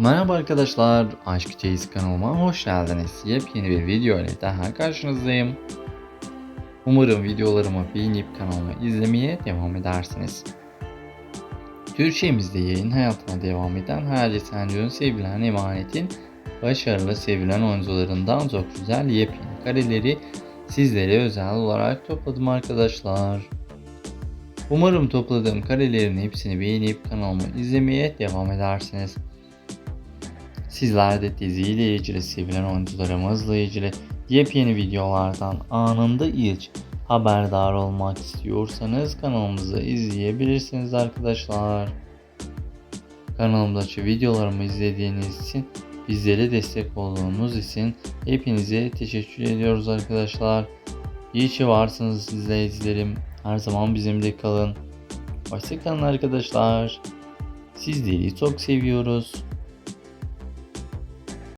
Merhaba arkadaşlar, Aşk Çeyiz kanalıma hoş geldiniz. Yepyeni bir video ile daha karşınızdayım. Umarım videolarımı beğenip kanalımı izlemeye devam edersiniz. Türkçemizde yayın hayatına devam eden Hacı Senco'nun sevilen emanetin başarılı sevilen oyuncularından çok güzel yepyeni kareleri sizlere özel olarak topladım arkadaşlar. Umarım topladığım karelerin hepsini beğenip kanalımı izlemeye devam edersiniz. Sizler de diziyle ilgili sevilen oyuncularımızla ilgili yepyeni videolardan anında ilk haberdar olmak istiyorsanız kanalımızı izleyebilirsiniz arkadaşlar. Kanalımdaki videolarımı izlediğiniz için bizlere destek olduğunuz için hepinize teşekkür ediyoruz arkadaşlar. İyi ki varsınız izleyicilerim. Her zaman bizimle kalın. Hoşçakalın arkadaşlar. Sizleri çok seviyoruz.